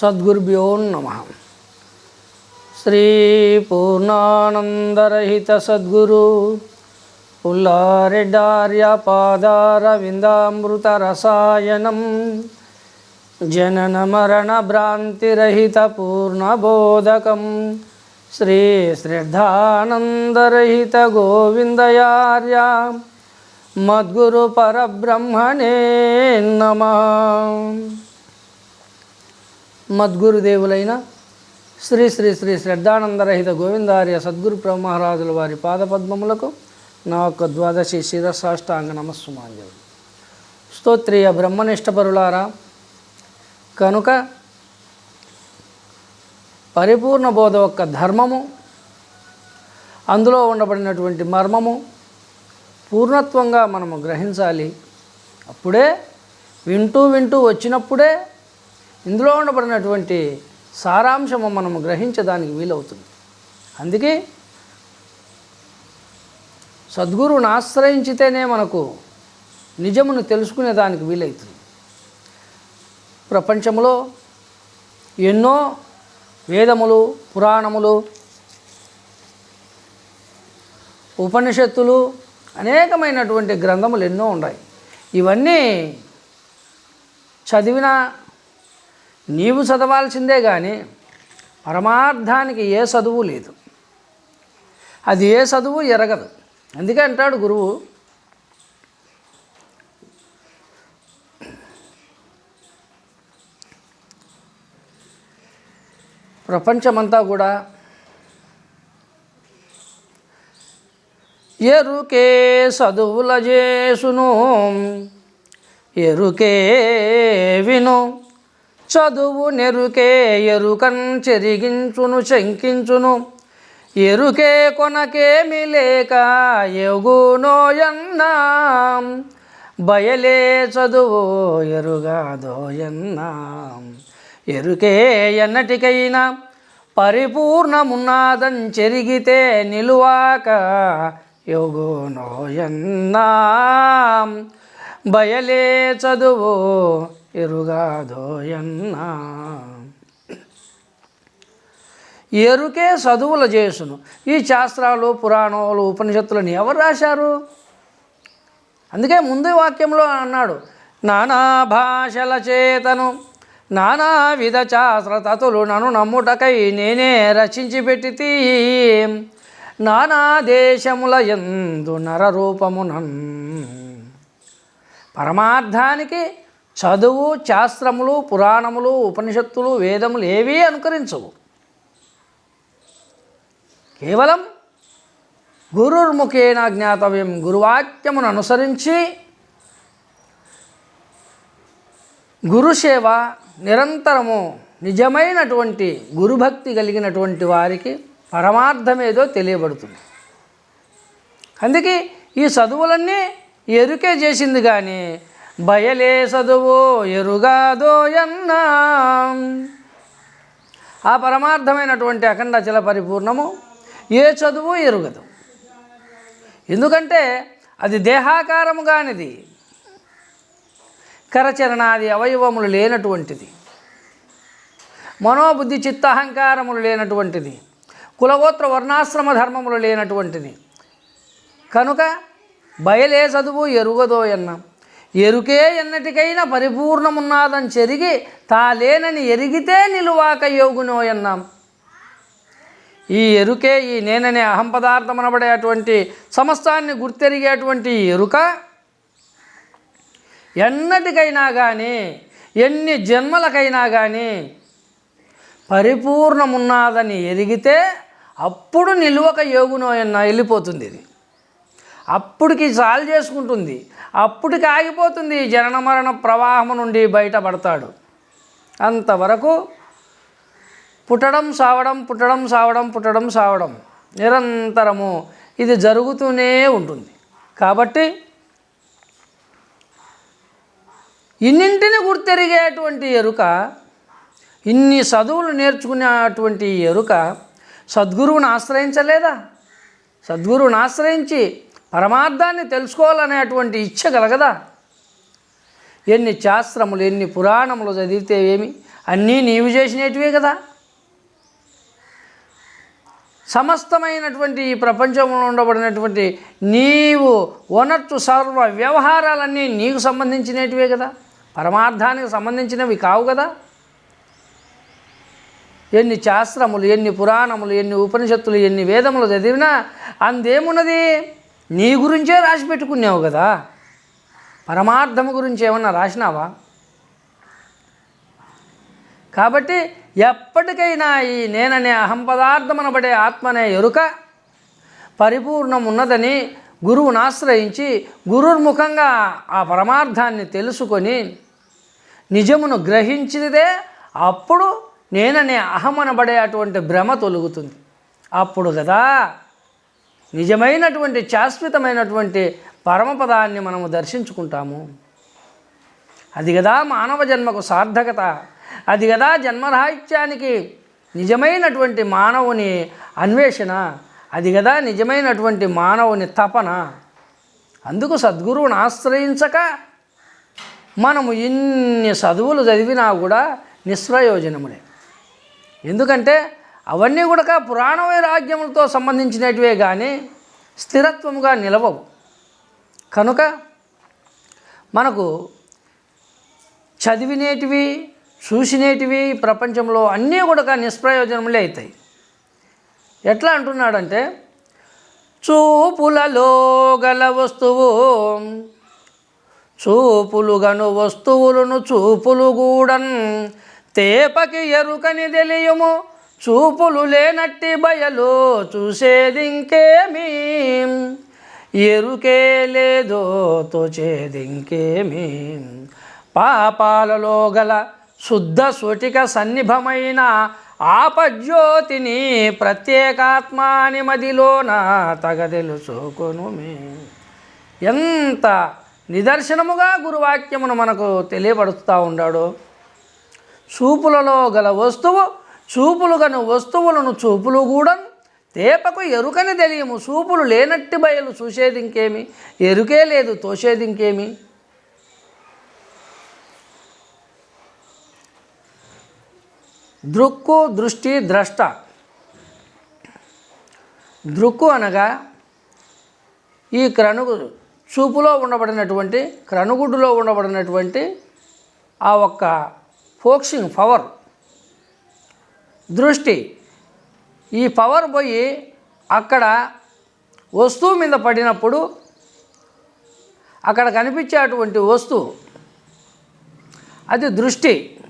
సద్గురుభ్యో నమ. శ్రీ పూర్ణానందరహిత సద్గురు పుల్లారెడ్డార్య పాదారవిందామృత రసాయనం జనన మరణ భ్రాంతిరహిత పూర్ణబోధకం శ్రీ శ్రద్ధానందరహిత గోవిందయార్య మద్గురు పరబ్రహ్మణే నమ. మద్గురుదేవులైన శ్రీ శ్రీ శ్రీ శ్రద్ధానందరహిత గోవిందార్య సద్గురు బ్రహ్మరాజుల వారి పాదపద్మములకు నా యొక్క ద్వాదశి శిరసాష్టాంగ నమస్సుమాంజలు. స్తోత్రియ బ్రహ్మనిష్టపరులారా కనుక పరిపూర్ణ బోధ యొక్క ధర్మము అందులో ఉండబడినటువంటి మర్మము పూర్ణత్వంగా మనము గ్రహించాలి. అప్పుడే వింటూ వింటూ వచ్చినప్పుడే ఇందులో ఉండబడినటువంటి సారాంశము మనము గ్రహించడానికి వీలవుతుంది. అందుకే సద్గురువుని ఆశ్రయించితేనే మనకు నిజమును తెలుసుకునే దానికి వీలవుతుంది ప్రపంచంలో ఎన్నో వేదములు పురాణములు ఉపనిషత్తులు అనేకమైనటువంటి గ్రంథములు ఎన్నో ఉన్నాయి. ఇవన్నీ చదివిన నీవు చదవాల్సిందే కానీ పరమార్థానికి ఏ చదువు లేదు. అది ఏ చదువు ఎరగదు. అందుకే అంటాడు గురువు ప్రపంచమంతా కూడా ఎరుకే చదువుల చేసును ఎరుకే విను. చదువు నెరుకే ఎరుకన్ చెరిగించును శంకించును. ఎరుకే కొనకేమి లేక ఎగునోయన్నా బయలే చదువు ఎరుగాదోయన్నా ఎరుకే ఎన్నటికైనా పరిపూర్ణమున్నాదని చెరిగితే నిలువాక యోగోనోయన్నా బయలే చదువు ఎరుగాదోయన్నా. ఎరుకే చదువుల చేసును. ఈ శాస్త్రాలు పురాణాలు ఉపనిషత్తులను ఎవరు రాశారు? అందుకే ముందు వాక్యంలో అన్నాడు నానా భాషల చేతను నానా విధ శాస్త్ర తతులు నన్ను నమ్ముటకై నేనే రచించి పెట్టి నానా దేశముల ఎందు నరరూపమునన్. పరమార్థానికి చదువు శాస్త్రములు పురాణములు ఉపనిషత్తులు వేదములు ఏవీ అనుకరించవు. కేవలం గురుర్ముఖేన జ్ఞాతవ్యం గురువాక్యమును అనుసరించి గురుసేవ నిరంతరము నిజమైనటువంటి గురుభక్తి కలిగినటువంటి వారికి పరమార్థమేదో తెలియబడుతుంది. అందుకే ఈ చదువులన్నీ ఎరుకే చేసింది కానీ బయలే చదువు ఎరుగాదోయన్నా. ఆ పరమార్థమైనటువంటి అఖండచల పరిపూర్ణము ఏ చదువు ఎరుగదు. ఎందుకంటే అది దేహాకారము కానిది. కరచరణాది అవయవములు లేనటువంటిది. మనోబుద్ధి చిత్తహంకారములు లేనటువంటిది. కులగోత్ర వర్ణాశ్రమ ధర్మములు లేనటువంటిది. కనుక బయలే చదువు ఎరుగదోయన్న. ఎరుకే ఎన్నటికైనా పరిపూర్ణమున్నాదని చెరిగి తా లేనని ఎరిగితే నిలువాక యోగునోయన్నాం ఈ ఎరుకే ఈ నేననే అహం పదార్థం అనబడేటువంటి సమస్తాన్ని గుర్తెరిగేటువంటి ఎరుక ఎన్నటికైనా కానీ ఎన్ని జన్మలకైనా కానీ పరిపూర్ణమున్నదని ఎరిగితే అప్పుడు నిలువక యోగునోయన్న వెళ్ళిపోతుంది ఇది. అప్పటికి చాలు చేసుకుంటుంది. అప్పటికి ఆగిపోతుంది. జనన మరణ ప్రవాహం నుండి బయటపడతాడు. అంతవరకు పుట్టడం సావడం పుట్టడం సావడం పుట్టడం సావడం నిరంతరము ఇది జరుగుతూనే ఉంటుంది. కాబట్టి ఇన్నింటిని గుర్తెరిగేటువంటి ఎరుక ఇన్ని చదువులు నేర్చుకునేటువంటి ఎరుక సద్గురువుని ఆశ్రయించలేదా? సద్గురువుని ఆశ్రయించి పరమార్థాన్ని తెలుసుకోవాలనేటువంటి ఇచ్చ కలగదా? ఎన్ని శాస్త్రములు ఎన్ని పురాణములు చదివితే ఏమి? అన్నీ నీవు చేసినటివే కదా. సమస్తమైనటువంటి ఈ ప్రపంచంలో ఉండబడినటువంటి నీవు ఒనట్టు సర్వ వ్యవహారాలన్నీ నీకు సంబంధించినటివే కదా. పరమార్థానికి సంబంధించినవి కావు కదా. ఎన్ని శాస్త్రములు ఎన్ని పురాణములు ఎన్ని ఉపనిషత్తులు ఎన్ని వేదములు చదివినా అందేమున్నది? నీ గురించే రాసి పెట్టుకున్నావు కదా? పరమార్థము గురించి ఏమన్నా రాసినావా? కాబట్టి ఎప్పటికైనా ఈ నేననే అహం పదార్థమనబడే ఆత్మనే ఎరుక పరిపూర్ణమున్నదని గురువును ఆశ్రయించి గురుర్ముఖంగా ఆ పరమార్థాన్ని తెలుసుకొని నిజమును గ్రహించిదే అప్పుడు నేననే అహం అనబడే అటువంటి భ్రమ తొలుగుతుంది. అప్పుడు కదా నిజమైనటువంటి శాశ్వతమైనటువంటి పరమపదాన్ని మనము దర్శించుకుంటాము. అది కదా మానవ జన్మకు సార్థకత. అది కదా జన్మరాహిత్యానికి నిజమైనటువంటి మానవుని అన్వేషణ. అది కదా నిజమైనటువంటి మానవుని తపన. అందుకు సద్గురువుని ఆశ్రయించక మనము ఇన్ని చదువులు చదివినా కూడా నిష్ప్రయోజనములే ఎందుకంటే అవన్నీ కూడా పురాణ వైరాగ్యములతో సంబంధించినటివే కానీ స్థిరత్వముగా నిలవవు. కనుక మనకు చదివినేటివి చూసినేటివి ప్రపంచంలో అన్నీ కూడా నిష్ప్రయోజనములే అవుతాయి ఎట్లా అంటున్నాడంటే చూపులలో గల వస్తువు చూపులు గను వస్తువులను చూపులు గూడన్ తేపకి ఎరుకని తెలియము. చూపులు లేనట్టి బయలు చూసేదింకేమీ? ఎరుకే లేదో తోచేదింకేమీ? పాపాలలో గల శుద్ధ సుటిక సన్నిభమైన ఆపజ్యోతిని ప్రత్యేకాత్మాని మదిలోన తగదెలుచుకొను ఎంత నిదర్శనముగా గురువాక్యమును మనకు తెలియపడుతూ ఉన్నాడు. చూపులలో గల వస్తువు చూపులు గను వస్తువులను చూపులు కూడా తేపకు ఎరుకని తెలియము చూపులు లేనట్టి బయలు చూసేది ఇంకేమి ఎరుకే లేదు తోసేది ఇంకేమి దృక్కు దృష్టి ద్రష్ట. దృక్కు అనగా ఈ క్రనుగు చూపులో ఉండబడినటువంటి క్రనుగుడ్డులో ఉండబడినటువంటి ఆ ఒక్క ఫోక్సింగ్ పవర్. దృష్టి. ఈ పవర్ పోయి అక్కడ వస్తువు మీద పడినప్పుడు అక్కడ కనిపించేటువంటి వస్తువు అది దృష్టి.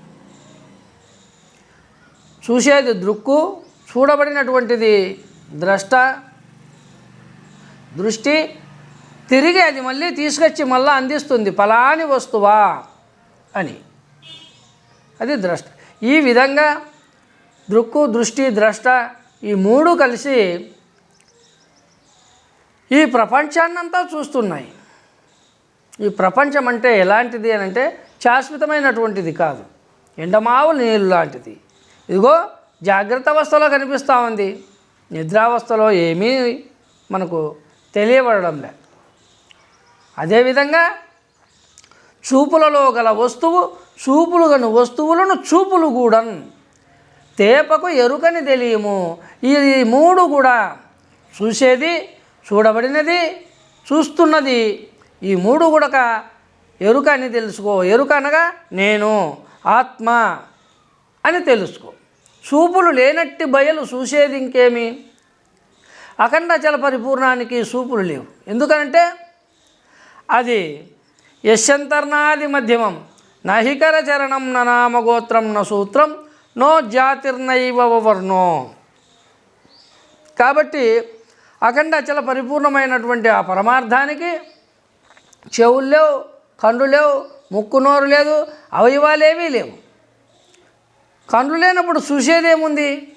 చూసేది దృక్కు చూడబడినటువంటిది ద్రష్ట. దృష్టి తిరిగి అది మళ్ళీ తీసుకొచ్చి మళ్ళీ అందిస్తుంది ఫలాని వస్తువా అని. అది ద్రష్ట. ఈ విధంగా దృక్కు దృష్టి ద్రష్ట ఈ మూడు కలిసి ఈ ప్రపంచాన్నంతా చూస్తున్నాయి. ఈ ప్రపంచం అంటే ఎలాంటిది అని అంటే శాశ్వతమైనటువంటిది కాదు. ఎండమావు నీళ్ళు లాంటిది. ఇదిగో జాగ్రత్త అవస్థలో కనిపిస్తూ ఉంది. నిద్రావస్థలో ఏమీ మనకు తెలియబడడం లే అదేవిధంగా చూపులలో గల వస్తువు చూపులు గను వస్తువులను చూపులు కూడన్ తేపకు ఎరుకని తెలియము. ఈ మూడు కూడా చూసేది చూడబడినది చూస్తున్నది. ఈ మూడు కూడక ఎరుక అని తెలుసుకో. ఎరుక అనగా నేను ఆత్మ అని తెలుసుకో. చూపులు లేనట్టి బయలు చూసేది ఇంకేమి? అఖండచల పరిపూర్ణానికి చూపులు లేవు. ఎందుకనంటే అది యశంతర్నాది మధ్యమం. నహికర చరణం న న సూత్రం నో జాతిర్నైవ వర్ణో కాబట్టి అఖండాచల పరిపూర్ణమైనటువంటి ఆ పరమార్థానికి చెవులు లేవు కండ్లు లేవు ముక్కు నోరు లేదు అవయవాలేవీ లేవు. కండ్లు లేనప్పుడు చూసేదేముంది?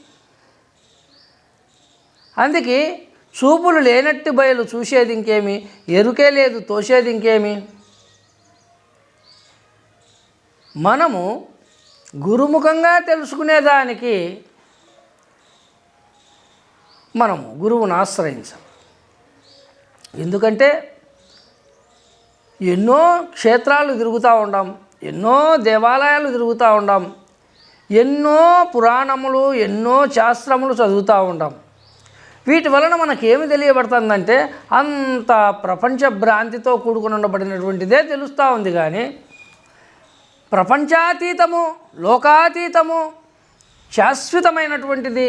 అందుకే చూపులు లేనట్టు బయలు చూసేది ఇంకేమి? ఎరుకే లేదు తోసేది ఇంకేమి? మనము గురుముఖంగా తెలుసుకునేదానికి మనము గురువును ఆశ్రయించాలి ఎందుకంటే ఎన్నో క్షేత్రాలు తిరుగుతూ ఉండాం ఎన్నో దేవాలయాలు తిరుగుతూ ఉండాం ఎన్నో పురాణములు ఎన్నో శాస్త్రములు చదువుతూ ఉంటాం వీటి వలన మనకేమి తెలియబడుతుందంటే అంత ప్రపంచ భ్రాంతితో కూడుకుని ఉండబడినటువంటిదే తెలుస్తూ ఉంది కానీ ప్రపంచాతీతము లోకాతీతము శాశ్వతమైనటువంటిది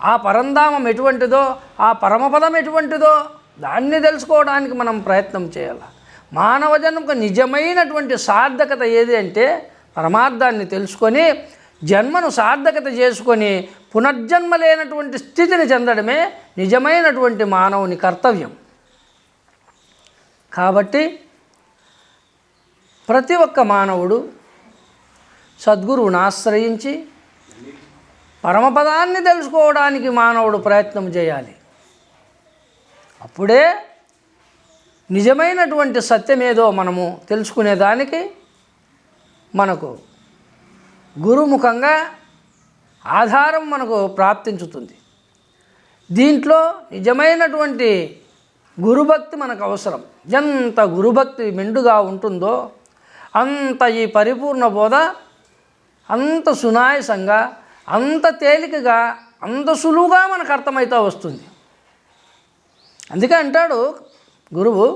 ఆ పరంధామం ఎటువంటిదో ఆ పరమపదం ఎటువంటిదో దాన్ని తెలుసుకోవడానికి మనం ప్రయత్నం చేయాలి. మానవ జన్మకు నిజమైనటువంటి సార్థకత ఏది అంటే పరమార్థాన్ని తెలుసుకొని జన్మను సార్థకత చేసుకొని పునర్జన్మ లేనటువంటి స్థితిని చెందడమే నిజమైనటువంటి మానవుని కర్తవ్యం. కాబట్టి ప్రతి ఒక్క మానవుడు సద్గురువుని ఆశ్రయించి పరమపదాన్ని తెలుసుకోవడానికి మానవుడు ప్రయత్నం చేయాలి. అప్పుడే నిజమైనటువంటి సత్యమేదో మనము తెలుసుకునేదానికి మనకు గురుముఖంగా ఆధారం మనకు ప్రాప్తించుతుంది. దీంట్లో నిజమైనటువంటి గురుభక్తి మనకు అవసరం. ఎంత గురుభక్తి మెండుగా ఉంటుందో అంత ఈ పరిపూర్ణ బోధ అంత సునాయసంగా అంత తేలికగా అంత సులువుగా మనకు అర్థమవుతూ వస్తుంది. అందుకే అంటాడు గురువు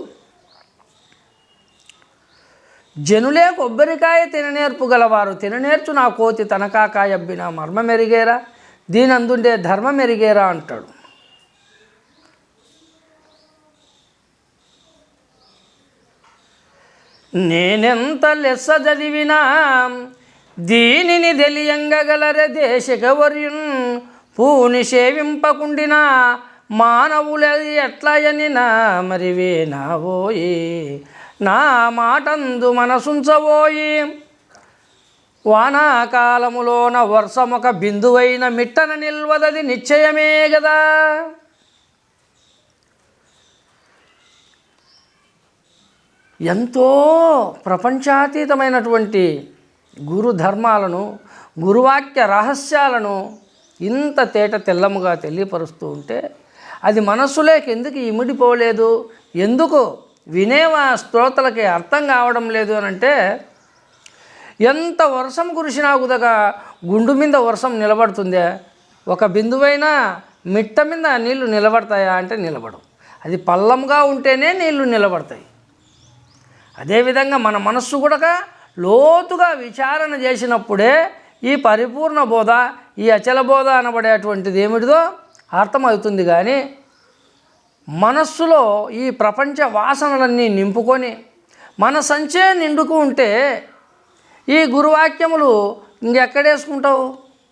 జనులే కొబ్బరికాయ తిననేర్పు గలవారు తిననేర్చు నా కోతి తనకాకాయ అబ్బిన మర్మ మెరిగేరా దీనందుండే ధర్మం మెరిగేరా అంటాడు. నేనెంత లెస్స చదివినా దీనిని తెలియంగగలరే దేశకవర్యున్ పూని సేవింపకుండినా మానవులది ఎట్లయని నా మరివే నావోయి నా మాటందు మనసుంచబోయి. వానాకాలములోన వర్షమొక బిందువైన మిట్టన నిల్వదది నిశ్చయమే గదా. ఎంతో ప్రపంచాతీతమైనటువంటి గురు ధర్మాలను గురువాక్య రహస్యాలను ఇంత తేట తెల్లముగా తెలియపరుస్తూ ఉంటే అది మనస్సులోకి ఎందుకు ఇమిడిపోలేదు? ఎందుకు వినేవా స్తోతలకి అర్థం కావడం లేదు అని అంటే ఎంత వర్షం కురిసినా కుదగా గుండు మీద వర్షం నిలబడుతుందే? ఒక బిందువైనా మిట్ట మీద నీళ్ళు నిలబడతాయా అంటే నిలబడవు. అది పల్లంగా ఉంటేనే నీళ్ళు నిలబడతాయి. అదేవిధంగా మన మనస్సు కూడా లోతుగా విచారణ చేసినప్పుడే ఈ పరిపూర్ణ బోధ ఈ అచల బోధ అనబడేటువంటిది ఏమిటిదో అర్థమవుతుంది కానీ మనస్సులో ఈ ప్రపంచ వాసనలన్నీ నింపుకొని మన సంచే నిండుకు ఉంటే ఈ గురువాక్యములు ఇంకెక్కడేసుకుంటావు?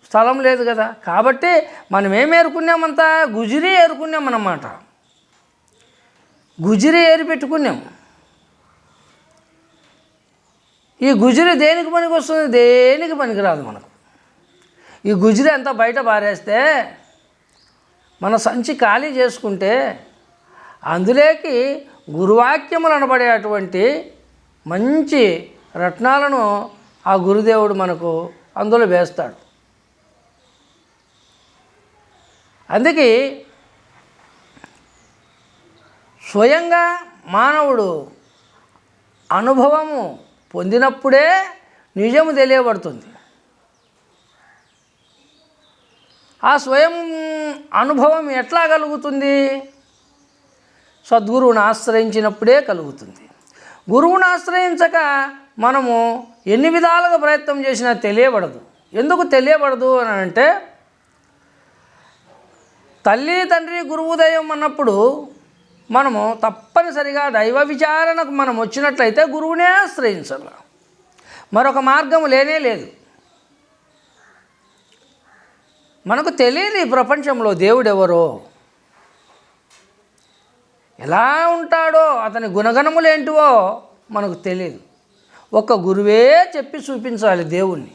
స్థలం లేదు కదా. కాబట్టి మనం ఏం ఏరుకున్నామంతా గుజిరి ఏరుకున్నామన్నమాట. గుజిరి ఏరి పెట్టుకున్నాం ఈ గుజిరి దేనికి పనికి వస్తుంది దేనికి పనికిరాదు మనకు. ఈ గుజిరి అంతా బయట పారేస్తే మన సంచి ఖాళీ చేసుకుంటే అందులోకి గురువాక్యములు అనబడేటువంటి మంచి రత్నాలను ఆ గురుదేవుడు మనకు అందులో వేస్తాడు. అందుకే స్వయంగా మానవుడు అనుభవము పొందినప్పుడే నిజము తెలియబడుతుంది. ఆ స్వయం అనుభవం ఎట్లా కలుగుతుంది? సద్గురువుని ఆశ్రయించినప్పుడే కలుగుతుంది. గురువుని ఆశ్రయించక మనము ఎన్ని విధాలుగా ప్రయత్నం చేసినా తెలియబడదు. ఎందుకు తెలియబడదు అని అంటే తల్లి తండ్రి గురువుదయం అన్నప్పుడు మనము తప్పనిసరిగా దైవ విచారణకు మనం వచ్చినట్లయితే గురువునే ఆశ్రయించాల మరొక మార్గం లేనే లేదు. మనకు తెలియదు ఈ ప్రపంచంలో దేవుడెవరో? ఎలా ఉంటాడో అతని గుణగణములు ఏంటివో మనకు తెలియదు ఒక గురువే చెప్పి చూపించాలి దేవుణ్ణి.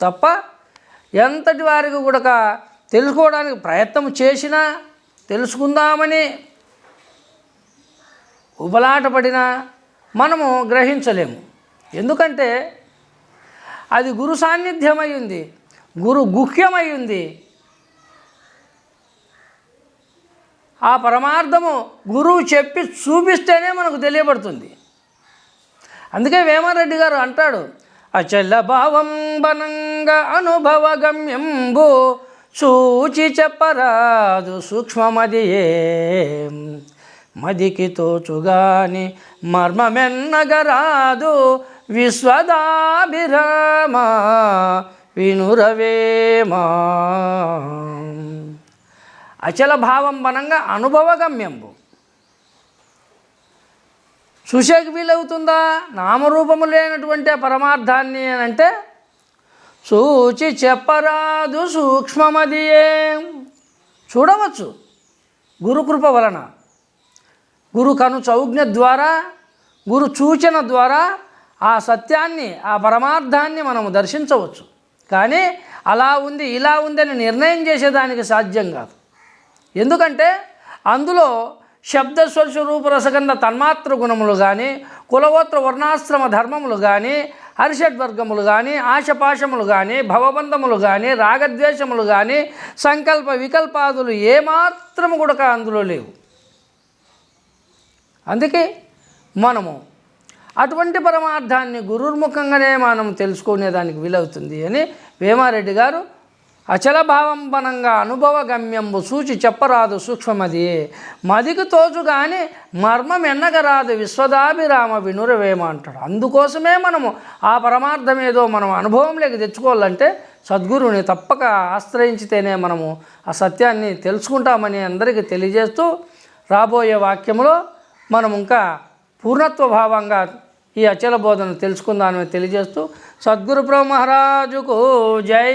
తప్ప ఎంతటి వారికి కూడా తెలుసుకోవడానికి ప్రయత్నం చేసినా తెలుసుకుందామని ఉబలాటపడినా మనము గ్రహించలేము. ఎందుకంటే అది గురు సాన్నిధ్యమై ఉంది గురు గుహ్యమై ఉంది ఆ పరమార్థము గురువు చెప్పి చూపిస్తేనే మనకు తెలియబడుతుంది. అందుకే వేమారెడ్డి గారు అంటాడు అచల భావం బనంగా అనుభవ గమ్యంబు సూచి చెప్పరాదు సూక్ష్మమదియే మదికి తోచుగాని మర్మమెన్నగరాదు విశ్వదాభిరామ వినురవేమా. అచల భావం బనంగా అనుభవగమ్యంబు. చూసేకి వీలవుతుందా? నామరూపము లేనటువంటి పరమార్థాన్ని అంటే సూచి చెప్పరాదు సూక్ష్మమదియే. చూడవచ్చు. గురుకృప వలన. గురు కను చౌజ్ఞ ద్వారా గురు సూచన ద్వారా ఆ సత్యాన్ని ఆ పరమార్థాన్ని మనము దర్శించవచ్చు. కానీ అలా ఉంది ఇలా ఉందని నిర్ణయం చేసేదానికి సాధ్యం కాదు. ఎందుకంటే అందులో శబ్ద స్పర్శ రూప రసగంధ తన్మాత్ర గుణములు కానీ కులగోత్ర వర్ణాశ్రమ ధర్మములు కానీ హర్షడ్వర్గములు కానీ ఆశపాశములు కానీ భవబంధములు కానీ రాగద్వేషములు కానీ సంకల్ప వికల్పాదులు ఏమాత్రము కూడా అందులో లేవు. అందుకే మనము అటువంటి పరమార్థాన్ని గురుర్ముఖంగానే మనం తెలుసుకునేదానికి వీలవుతుంది అని వేమారెడ్డి గారు అచల భావంపనంగా అనుభవ గమ్యంబు సూచి చెప్పరాదు సూక్ష్మమది. మదికి తోచు కానీ మర్మం ఎన్నగరాదు విశ్వదాభిరామ వినురవేమ అంటాడు. అందుకోసమే మనము ఆ పరమార్థం ఏదో మనం అనుభవంలోకి తెచ్చుకోవాలంటే సద్గురుని తప్పక ఆశ్రయించితేనే మనము ఆ సత్యాన్ని తెలుసుకుంటామని అందరికీ తెలియజేస్తూ రాబోయే వాక్యంలో మనం ఇంకా పూర్ణత్వ భావంగా ఈ అచల బోధన తెలుసుకుందామని తెలియజేస్తూ సద్గురు బ్రహ్మరాజుకు జై.